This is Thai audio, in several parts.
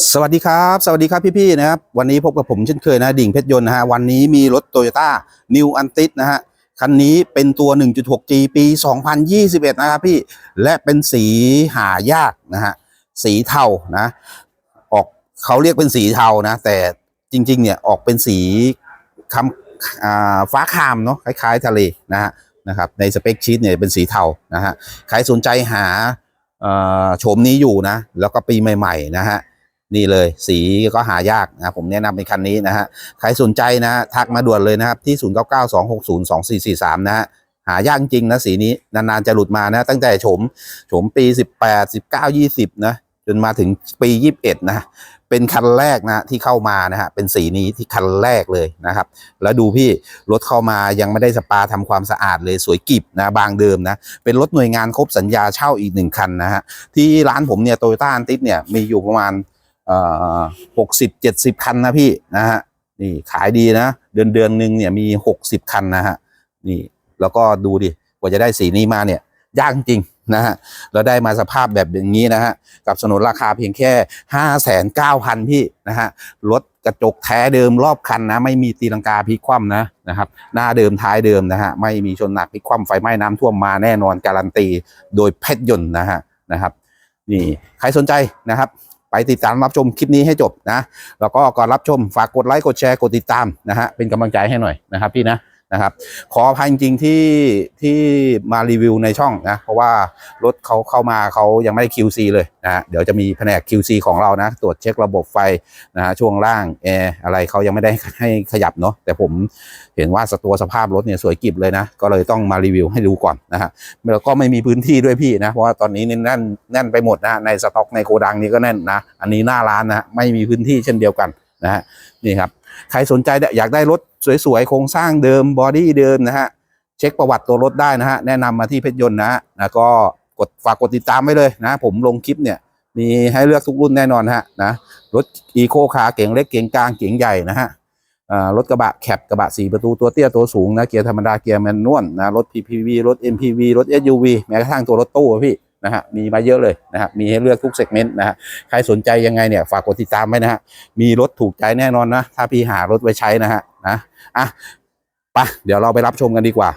สวัสดีครับ สวัสดีครับพี่ๆนะครับ วันนี้พบกับผมเช่นเคยนะ ดิ่งเพชรยนต์นะฮะ วันนี้มีรถโตโยต้า New a n t i นะฮะ คันนี้เป็นตัว 1.6G ปี 2021 นะครับพี่ และเป็นสีหายากนะฮะ สีเทานะ ออกเขาเรียกเป็นสีเทานะ แต่จริงๆ เนี่ยออกเป็นสีคำฟ้าคามเนาะ คล้ายๆ ทะเลนะฮะ นะครับ ในสเปคชีตเนี่ยเป็นสีเทานะฮะ ใครสนใจหาโฉมนี้อยู่นะ แล้วก็ปีใหม่ๆ นะฮะ นี่เลยสีก็หายากนะผมแนะนำเป็นคันนี้นะฮะใครสนใจนะฮะทักมาด่วนเลยนะครับที่ 0 9 9 2 6 0 2 4 4 3 นะฮะหายากจริงนะสีนี้นานๆจะหลุดมานะตั้งแต่โฉมโฉมปี 18 19 20 นะจนมาถึงปี 21 นะ เป็นคันแรกนะที่เข้ามานะฮะ เป็นสีนี้ที่คันแรกเลยนะครับ แล้วดูพี่รถเข้ามายังไม่ได้สปาทำความสะอาดเลยสวยกิบนะบางเดิมนะ เป็นรถหน่วยงานครบสัญญาเช่าอีกหนึ่งคันนะฮะ ที่ร้านผมเนี่ยโตโยต้าอันติสเนี่ยมีอยู่ประมาณ หกสิบเจ็ดสิบคันนะพี่นะฮะนี่ขายดีนะ เดือนเดือนหนึ่งเนี่ยมีหกสิบคันนะฮะนี่แล้วก็ดูดิกว่าจะได้สีนี้มาเนี่ยยากจริงนะฮะแล้วได้มาสภาพแบบอย่างนี้นะฮะกับสนนราคาเพียงแค่ห้าแสนเก้าพันพี่นะฮะรถกระจกแท้เดิมรอบคันนะ ไม่มีตีลังกาพลิกคว่ำนะนะครับ หน้าเดิมท้ายเดิมนะฮะไม่มีชนหนักพลิกคว่ำไฟไหม้น้ำท่วมมาแน่นอนการันตี โดยเพชรยนต์นะฮะนะครับนี่ใครสนใจนะครับ ไปติดตามรับชมคลิปนี้ให้จบนะแล้วก็ก่อนรับชมฝากกดไลค์กดแชร์กดติดตามนะฮะเป็นกำลังใจให้หน่อยนะครับพี่นะ นะครับขออภัยจริงๆที่ที่มารีวิวในช่องนะเพราะว่ารถเขาเข้ามาเขายังไม่ได้ QC เลยนะเดี๋ยวจะมีแผนก QC ของเรานะ ตรวจเช็คระบบไฟนะฮะช่วงล่างแอร์อะไรเขายังไม่ได้ให้ขยับเนาะแต่ผมเห็นว่าสตัวสภาพรถเนี่ยสวยกิบเลยนะ ก็เลยต้องมารีวิวให้ดูก่อนนะฮะแล้วก็ไม่มีพื้นที่ด้วยพี่นะ เพราะว่าตอนนี้แน่นแน่นไปหมดนะในสต็อกในโกดังนี้ก็แน่นนะ อันนี้หน้าร้านนะไม่มีพื้นที่เช่นเดียวกัน นะฮะนี่ครับใครสนใจอยากได้รถสวยๆ โครงสร้างเดิมบอดี้เดิมนะฮะเช็คประวัติตัวรถได้นะฮะแนะนำมาที่เพชรยนต์นะฮะแล้วก็กดฝากกดติดตามไว้เลยนะ ผมลงคลิปเนี่ยมีให้เลือกทุกรุ่นแน่นอนฮะนะรถอีโคคาร์เก๋งเล็กเก๋งกลางเก๋งใหญ่นะฮะรถกระบะแคปกระบะสี่ประตูตัวเตี้ยตัวสูงนะเกียร์ธรรมดาเกียร์แมนนวลนะรถ PPV รถ MPV รถ SUV แม้กระทั่งตัวรถตู้อะพี่ นะฮะมีมาเยอะเลยนะฮะมีให้เลือกทุกเซกเมนต์นะฮะใครสนใจยังไงเนี่ยฝากกดติดตามไว้นะฮะมีรถถูกใจแน่นอนนะถ้าพี่หารถไว้ใช้นะฮะนะอะไปเดี๋ยวเราไปรับชมกันดีกว่า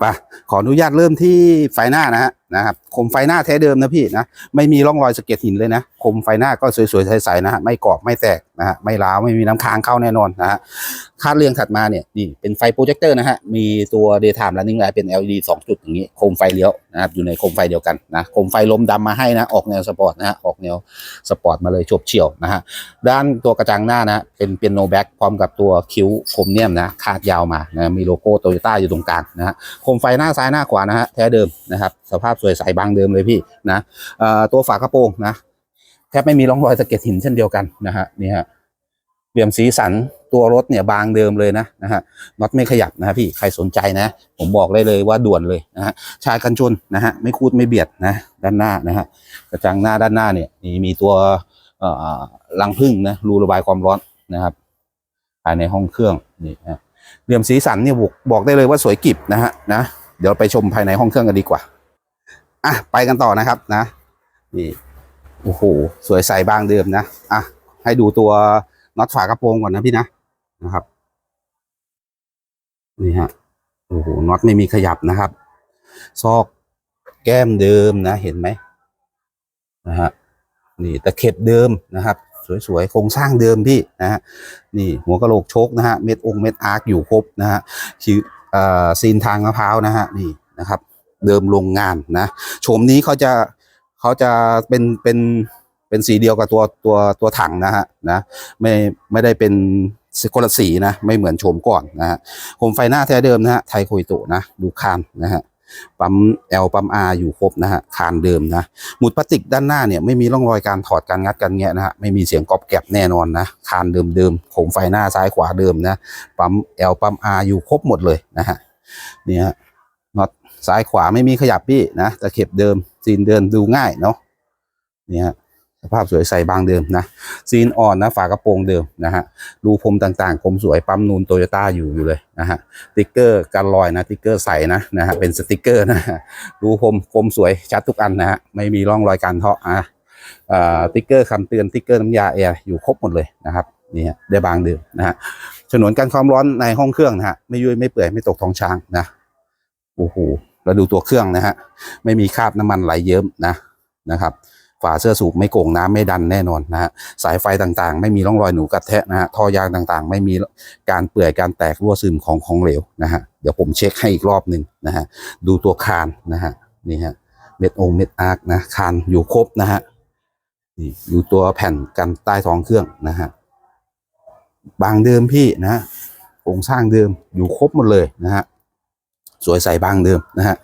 ไปขออนุญาตเริ่มที่ไฟหน้านะฮะนะครับคมไฟหน้าแท้เดิมนะพี่นะไม่มีร่องรอยสะเก็ดหินเลยนะคมไฟหน้าก็สวยๆใสๆนะฮะไม่กรอบไม่แตกนะฮะไม่ร้าวไม่มีน้ำค้างเข้าแน่นอนนะฮะคาดเรียงถัดมาเนี่ยนี่เป็นไฟโปรเจคเตอร์นะฮะมีตัว daytime running light เป็น LED 2 จุดอย่างนี้โคมไฟเลี้ยวนะครับอยู่ในโคมไฟเดียวกันนะโคมไฟลมดำมาให้นะออกแนวสปอร์ตนะฮะออกแนวสปอร์ตมาเลยฉบเฉี่ยวนะฮะด้านตัวกระจังหน้านะเป็นเปียโนแบ็กพร้อมกับตัวคิ้วโครเมียมนะคาดยาวมานะมีโลโก้โตโยต้าอยู่ตรงกลางนะฮะโคมไฟหน้าซ้ายหน้าขวานะฮะแท้เดิมนะครับสภาพสวยใสบางเดิมเลยพี่นะตัวฝากระโปรงนะแทบไม่มีร่องรอยสะเก็ดหินเช่นเดียวกันนะฮะนี่ฮะเหลี่ยมสีสันตัวรถเนี่ยบางเดิมเลยนะนะฮะน็อตไม่ขยับนะพี่ใครสนใจนะ ผมบอกได้เลยว่าด่วนเลยนะฮะชายกันชนนะฮะไม่คูดไม่เบียดนะด้านหน้านะฮะกระจังหน้าด้านหน้าเนี่ยมีมีตัวรังพึ่งนะรูระบายความร้อนนะครับภายในห้องเครื่องนี่นะเหลี่ยมสีสันเนี่ยบอกบอกได้เลยว่าสวยกิบนะฮะนะเดี๋ยวไปชมภายในห้องเครื่องกันดีกว่า อะไปกันต่อนะครับนะนี่โอ้โหสวยใสบางเดิมนะอะให้ดูตัวน็อตฝากระโปรงก่อนนะพี่นะนะครับนี่ฮะโอ้โหน็อตไม่มีขยับนะครับ ซอกแก้มเดิมนะเห็นไหมนะฮะนี่ตะเข็บเดิมนะครับสวยๆโครงสร้างเดิมพี่นะฮะนี่หัวกะโหลกโชกนะฮะเม็ดองเม็ดอาร์คอยู่ครบนะฮะซีนทางมะพร้าวนะฮะนี่นะครับ เดิมโรงงานนะโฉมนี้เขาจะเขาจะเป็นเป็นเป็นสีเดียวกับตัวตัวตัวถังนะฮะนะไม่ไม่ได้เป็นคนละสีนะไม่เหมือนโฉมก่อนนะฮะโคมไฟหน้าแท้เดิมนะฮะไทยโคยโตนะดูคานนะฮะปั๊ม L ปั๊ม R อยู่ครบนะฮะคานเดิมนะหมุดพลาสติกด้านหน้าเนี่ยไม่มีร่องรอยการถอดการงัดกันแงะนะฮะไม่มีเสียงกรอบแกรบแน่นอนนะคานเดิมเดิมโคมไฟหน้าซ้ายขวาเดิมนะปั๊ม L ปั๊ม R อยู่ครบหมดเลยนะฮะเนี่ยฮะ ซ้ายขวาไม่มีขยับพี่นะตะเข็บเดิมซีนเดินดูง่ายเนาะนี่ฮะสภาพสวยใสบางเดิมนะซีนอ่อนนะฝากระโปรงเดิมนะฮะรูพรมต่างๆคมสวยปั๊มนูนโตโยต้าอยู่อยู่เลยนะฮะติ๊กเกอร์กันรอยนะติ๊กเกอร์ใสนะนะฮะเป็นสติ๊กเกอร์นะฮะรูพรมคมสวยชัดทุกอันนะฮะไม่มีร่องรอยการเทาะอะอ่าติ๊กเกอร์คำเตือนติ๊กเกอร์น้ำยาแอร์อยู่ครบหมดเลยนะครับนี่ฮะได้บางเดิมนะฮะฉนวนกันความร้อนในห้องเครื่องนะฮะไม่ยุ่ยไม่เปื่อยไม่ตกท้องช้างนะโอ้โห แล้วดูตัวเครื่องนะฮะไม่มีคราบน้ำมันไหลเยิ้มนะนะครับ ฝาเสื้อสูบไม่โก่งน้ำไม่ดันแน่นอนนะฮะสายไฟต่างๆ ไม่มีร่องรอยหนูกัดแทะนะฮะท่อยางต่างๆ ไม่มีการเปื่อยการแตกรั่วซึมของของเหลวนะฮะเดี๋ยวผมเช็คให้อีกรอบหนึ่งนะฮะดูตัวคานนะฮะนี่ฮะเม็ดองเม็ดอาร์คนะคานอยู่ครบนะฮะนี่อยู่ตัวแผ่นกันใต้ท้องเครื่องนะฮะบางเดิมพี่นะโครงสร้างเดิมอยู่ครบหมดเลยนะฮะ สวยใสบ้างเดิมนะฮะ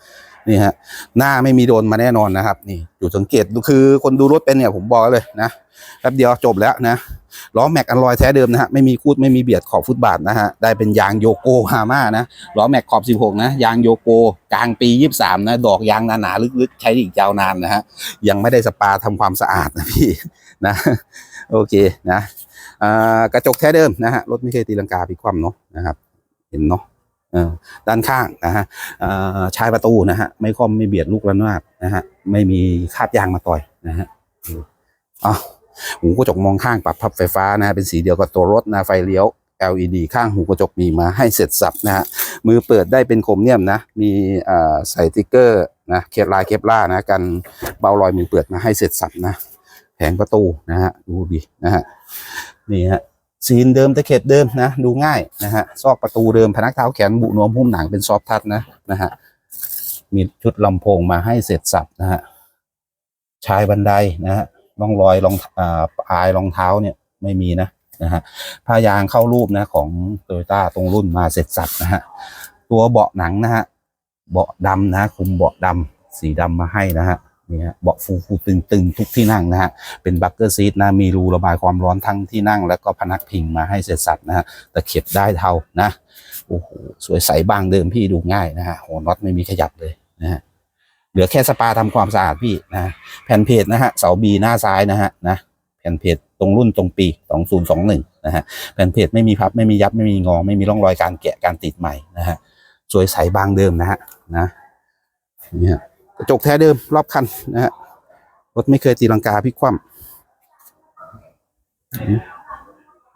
นี่ฮะหน้าไม่มีโดนมาแน่นอนนะครับ นี่จุดสังเกตคือคนดูรถเป็นเนี่ยผมบอกเลยนะแป๊บเดียวจบแล้วนะล้อแม็กอันลอยแท้เดิมนะฮะไม่มีคูดไม่มีเบียดขอบฟุตบาทนะฮะได้เป็นยางโยโกฮาม่านะล้อแม็กขอบ 16 นะ ยางโยโกกลางปี 23 นะ ดอกยางหนาๆลึกๆ ใช้อีกยาวนานนะฮะยังไม่ได้สปาทำความสะอาดนะพี่นะโอเคนะอ่ากระจกแท้เดิมนะฮะรถไม่เคยตีลังกาพลิกคว่ำเนาะนะครับ เห็นเนาะ ด้านข้างนะฮะชายประตูนะฮะไม่คอมไม่เบียดลูกระนาดนะฮะไม่มีคาบยางมาต่อยนะฮะอ้าวหูกระจกมองข้างปรับพับไฟฟ้านะฮะเป็นสีเดียวกับตัวรถนะไฟเลี้ยว LED ข้างหูกระจกมีมาให้เสร็จสับนะฮะมือเปิดได้เป็นโครเมียมนะ มีใส่ติ๊กเกอร์นะเคปลายเคปล่านะกันเบารอยมือเปิดมาให้เสร็จสับนะ แผงประตูนะฮะดูดินะฮะนี่ฮะ ซีนเดิมตะเข็บเดิมนะ ดูง่ายนะฮะซอกประตูเดิมพนักเท้าแขนบุนวมหุ้มหนังเป็นซอฟทัชนะนะฮะมีชุดลำโพงมาให้เสร็จสับนะฮะชายบันไดนะฮะร่องรอยรองอ่าปลายรองเท้าเนี่ยไม่มีนะนะฮะผ้ายางเข้ารูปนะของโตโยต้าตรงรุ่นมาเสร็จสับนะฮะตัวเบาะหนังนะฮะเบาะดำนะคุมเบาะดำสีดำมาให้นะฮะ นี่ฮะเบาะฟูฟูตึงตึงทุกที่นั่งนะฮะเป็นบักเกอร์ซีทนะมีรูระบายความร้อนทั้งที่นั่ง แล้วก็พนักพิงมาให้เสร็จสับนะฮะตะเข็บได้เท่านะโอ้โหสวยใสบางเดิมพี่ดูง่ายนะฮะหัวน็อตไม่มีขยับเลยนะฮะเหลือแค่สปาทำความสะอาดพี่นะแผ่นเพจนะฮะเสาบีหน้าซ้ายนะฮะนะแผ่นเพจตรงรุ่นตรงปี 2021นะฮะแผ่นเพจไม่มีพับไม่มียับไม่มีงอ ไม่มีร่องรอยการแกะการติดใหม่นะฮะสวยใสบางเดิมนะฮะนะเนี่ฮะ กระจกแท้เดิมรอบคันนะฮะรถไม่เคยตีลังกาพลิกคว่ำ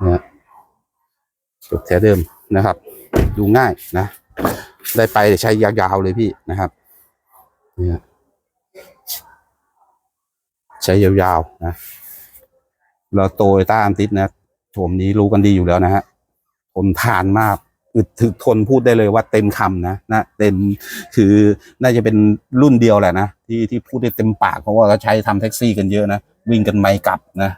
นะฮะจบแท้เดิมนะครับ ดูง่ายนะ ได้ไปใช้ยาวๆเลยพี่นะครับเนี่ยใช้ยาวๆนะแล้วโตยต้าอันติสนะโฉมนี้รู้กันดีอยู่แล้วนะฮะทนทานมาก อึดถึกทนพูดได้เลยว่าเต็มคำนะนะเต็มคือน่าจะเป็นรุ่นเดียวแหละนะที่ที่พูดได้เต็มปากเพราะว่าเขาใช้ทำแท็กซี่กันเยอะนะวิ่งกันไม่กลับนะ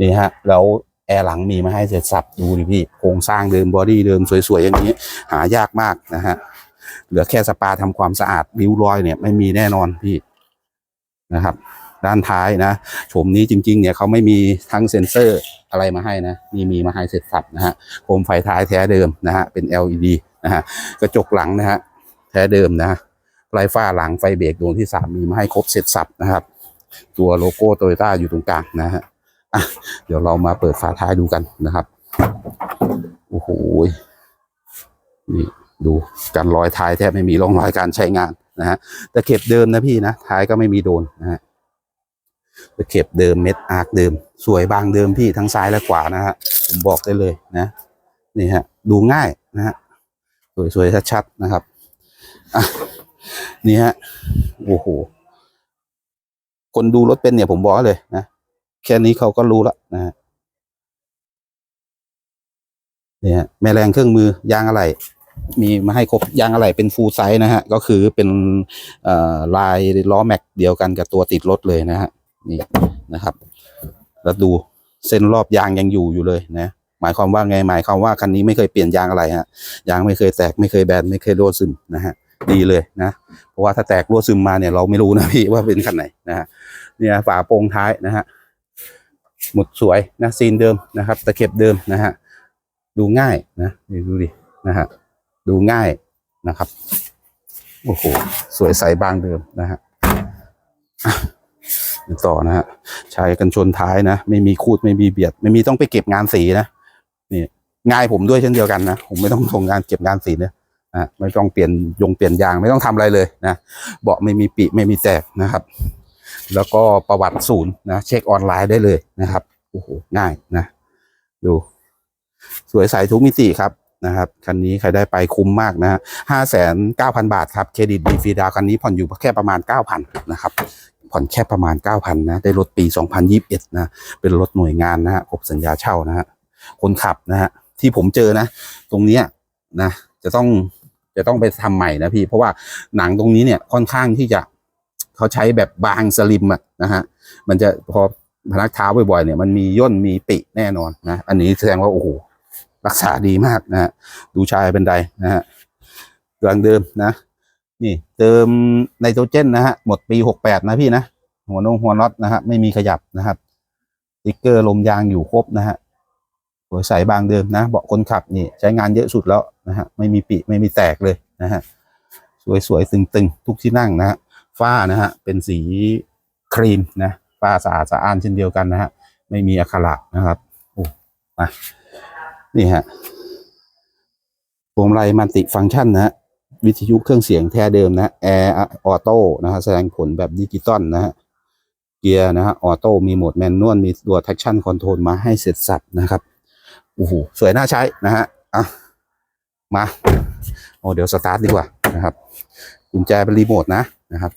นี่ฮะ แล้วแอร์หลังมีมาให้เสร็จสับดูดิพี่โครงสร้างเดิมบอดี้เดิมสวยๆ อย่างนี้ หายากมากนะฮะ เหลือแค่สปาทำความสะอาดริ้วรอยเนี่ย ไม่มีแน่นอนพี่นะครับ ด้านท้ายนะโฉมนี้จริงๆเนี่ยเขาไม่มีทั้งเซ็นเซอร์อะไรมาให้นะมีมีมาให้เสร็จสับนะฮะโคมไฟท้ายแท้เดิมนะฮะเป็น LED นะฮะกระจกหลังนะฮะแท้เดิมนะไฟฟ้าหลังไฟเบรกดวงที่สามมีมาให้ครบเสร็จสับนะครับ ตัวโลโก้โตโยต้าอยู่ตรงกลางนะฮะเดี๋ยวเรามาเปิดฝาท้ายดูกันนะครับโอ้โหนี่ดูกันรอยท้ายแทบไม่มีร่องรอยการใช้งานนะฮะแตะเข็บเดิมนะพี่นะท้ายก็ไม่มีโดนนะฮะ ตะเข็บเดิมเม็ดอาร์คเดิม สวยบางเดิมพี่ทั้งซ้ายและขวานะฮะผมบอกได้เลยนะนี่ฮะดูง่ายนะฮะสวยๆชัดๆนะครับอะนี่ฮะโอ้โหคนดูรถเป็นเนี่ยผมบอกเลยนะแค่นี้เขาก็รู้แล้วนะฮะเนี่ยแม่แรงเครื่องมือยางอะไรมีมาให้ครบยางอะไรเป็นฟูลไซส์นะฮะ ก็คือเป็นลายล้อแม็กเดียวกันกับตัวติดรถเลยนะฮะ นี่นะครับ แล้วดูเส้นรอบยางยังอยู่อยู่เลยนะ หมายความว่าไงหมายความว่าคันนี้ไม่เคยเปลี่ยนยางอะไรฮะยางไม่เคยแตกไม่เคยแบนไม่เคยรั่วซึมนะฮะดีเลยนะเพราะว่าถ้าแตกรั่วซึมมาเนี่ยเราไม่รู้นะพี่ว่าเป็นคันไหนนะฮะเนี่ยฝาโปร่งท้ายนะฮะหมุดสวยนะซีนเดิมนะครับ ตะเข็บเดิมนะฮะดูง่ายนะนี่ดูดินะฮะดูง่ายนะครับโอ้โหสวยใสบางเดิมนะฮะอะ ต่อนะฮะใช้กันชนท้ายนะ ไม่มีคูดไม่มีเบียด ไม่มีต้องไปเก็บงานสีนะนี่ง่ายผมด้วยเช่นเดียวกันนะ ผมไม่ต้องทำงานเก็บงานสีเนี่ยอะไม่ต้องเปลี่ยนยงเปลี่ยนยางไม่ต้องทำอะไรเลยนะเบาะไม่มีปีไม่มีแตกนะครับ แล้วก็ประวัติศูนย์นะเช็คออนไลน์ได้เลยนะครับโอ้โหง่ายนะ ดู สวยใสทุกมิติครับนะครับคันนี้ใครได้ไปคุ้มมากนะฮะห้าแสนเก้าพันบาทครับเครดิตดีฟรีดาวคันนี้ผ่อนอยู่แค่ประมาณเก้าพันนะครับ ผ่อนแค่ประมาณเก้าพันนะได้รถปีสองพันยิบเอ็ดนะ เป็นรถหน่วยงานนะฮะครบสัญญาเช่านะฮะคนขับนะฮะที่ผมเจอนะ ตรงเนี้ยนะจะต้องจะต้องไปทำใหม่นะพี่ เพราะว่าหนังตรงนี้เนี่ยค่อนข้างที่จะเขาใช้แบบบางสลิมอะนะฮะมันจะพอพนักเท้าบ่อยๆเนี่ยมันมีย่นมีปิแน่นอนนะอันนี้แสดงว่าโอ้โหรักษาดีมากนะฮะดูชายเป็นไดนะฮะกลางเดิมนะ นี่เติมไนโตรเจนนะฮะหมดปีหกแปดนะพี่นะ หัวนงหัวน็อตนะฮะไม่มีขยับนะครับติ๊กเกอร์ลมยางอยู่ครบนะฮะหัวใสบางเดิมนะ เบาะคนขับนี่ใช้งานเยอะสุดแล้วนะฮะไม่มีปิไม่มีแตกเลยนะฮะสวยๆตึงๆ ทุกที่นั่งนะฮะฝ้านะฮะเป็นสีครีมนะฝ้าสะอาดสะอ้านเช่นเดียวกันนะฮะไม่มีอักขระนะครับโอ้มานี่ฮะพวงมาลัยมัลติฟังก์ชันนะฮะ วิทยุเครื่องเสียงแท้เดิมนะแอร์ออโต้นะฮะแสดงผลแบบดิจิตอลนะฮะเกียร์นะฮะออโต้มีโหมดแมนนวลมีตัว traction control มาให้เสร็จสับนะครับโอ้โหสวยน่าใช้นะฮะอะมาโอ้เดี๋ยวสตาร์ทดีกว่านะครับกุญแจเป็นรีโมทนะนะครับ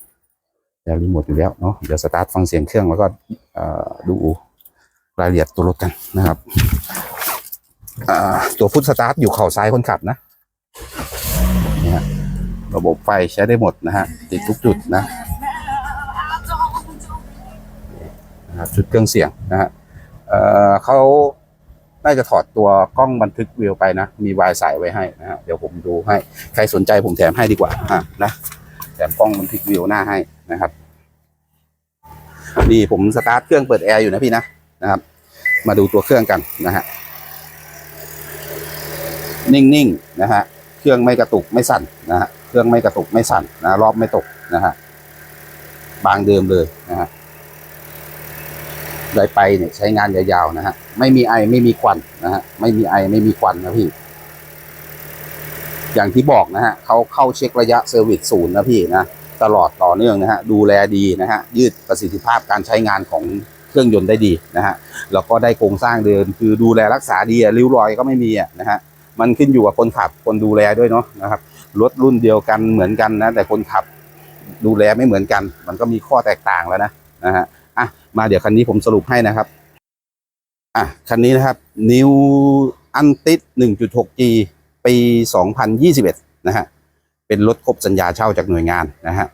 แจรีโมทอยู่แล้วเนาะเดี๋ยวสตาร์ทฟังเสียงเครื่องแล้วก็เอ่อดูรายละเอียดตัวรถกันนะครับอ่าตัวฟุตสตาร์ทอยู่เข่าซ้ายคนขับนะ ระบบไฟใช้ได้หมดนะฮะติดทุกจุดนะนะครับชุดเครื่องเสียงนะฮะเอ่อเขาน่าจะถอดตัวกล้องบันทึกวิวไปนะ มีวายสายไว้ให้นะฮะเดี๋ยวผมดูให้ ใครสนใจผมแถมให้ดีกว่าอะนะแถมกล้องบันทึกวิวหน้าให้นะครับนี่ผมสตาร์ทเครื่องเปิดแอร์อยู่นะพี่นะนะครับ มาดูตัวเครื่องกันนะฮะนิ่งๆนะฮะเครื่องไม่กระตุกไม่สั่นนะฮะ เครื่องไม่กระตุกไม่สั่นนะรอบไม่ตกนะฮะบางเดิมเลยนะฮะได้ไปเนี่ยใช้งานยาวๆนะฮะไม่มีไอไม่มีควันนะฮะไม่มีไอไม่มีควันนะพี่ อย่างที่บอกนะฮะเขาเข้าเช็คระยะเซอร์วิสศูนย์นะพี่นะตลอดต่อเนื่องนะฮะดูแลดีนะฮะยืดประสิทธิภาพการใช้งานของเครื่องยนต์ได้ดีนะฮะแล้วก็ได้โครงสร้างเดิมคือดูแลรักษาดีอะริ้วรอยก็ไม่มีอะนะฮะมันขึ้นอยู่กับคนขับคนดูแลด้วยเนาะนะครับ รถรุ่นเดียวกันเหมือนกันนะ แต่คนขับดูแลไม่เหมือนกัน มันก็มีข้อแตกต่างแล้วนะนะฮะอะมาเดี๋ยวคันนี้ผมสรุปให้นะครับอะคันนี้นะครับ New a n t i 1.6G ปี 2021 นะฮะ เป็นรถครบสัญญาเช่าจากหน่วยงานนะฮะ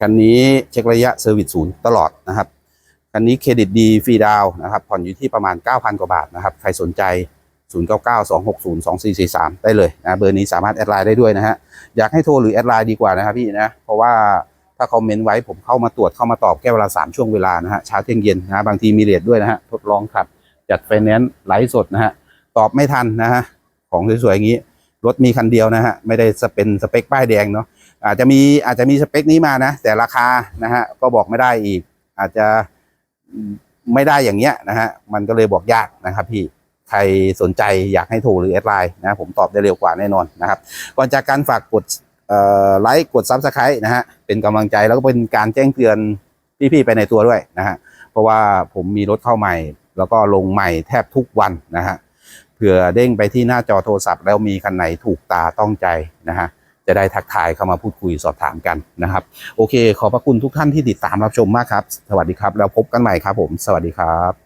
คันนี้เช็คระยะเซอร์วิสศูนย์ตลอดนะครับ คันนี้เครดิตดีฟรีดาวน์นะครับ ผ่อนอยู่ที่ประมาณ 9,000 กว่าบาทนะครับ ใครสนใจ 0992602443 ได้เลยนะเบอร์นี้สามารถแอดไลน์ได้ด้วยนะฮะอยากให้โทรหรือแอดไลน์ดีกว่านะครับพี่นะเพราะว่าถ้าคอมเมนต์ไว้ผมเข้ามาตรวจเข้ามาตอบแค่เวลา 3 ช่วงเวลานะฮะเช้าเที่ยงเย็นนะบางทีมีเรทด้วยนะฮะทดลองขับ จัดไฟแนนซ์ไลฟ์สดนะฮะตอบไม่ทันนะฮะของสวยๆอย่างนี้รถมีคันเดียวนะฮะไม่ได้สเป็นสเปคป้ายแดงเนาะอาจจะมีอาจจะมีสเปคนี้มานะ แต่ราคานะฮะก็บอกไม่ได้อีก อาจจะไม่ได้อย่างเงี้ยนะฮะมันก็เลยบอกยากนะครับพี่ ใครสนใจอยากให้โทรหรือแอดไลน์นะผมตอบได้เร็วกว่าแน่นอนนะครับก่อนจากการฝากกดไลค์กดซับสไครต์นะฮะเป็นกำลังใจแล้วก็เป็นการแจ้งเตือนพี่ๆไปในตัวด้วยนะฮะเพราะว่าผมมีรถเข้าใหม่ แล้วก็ลงใหม่แทบทุกวันนะฮะเผื่อเด้งไปที่หน้าจอโทรศัพท์ แล้วมีคันไหนถูกตาต้องใจนะฮะจะได้ทักทายเข้ามาพูดคุยสอบถามกันนะครับ โอเค ขอบพระคุณทุกท่านที่ติดตามรับชมมากครับ สวัสดีครับ แล้วพบกันใหม่ครับผม สวัสดีครับ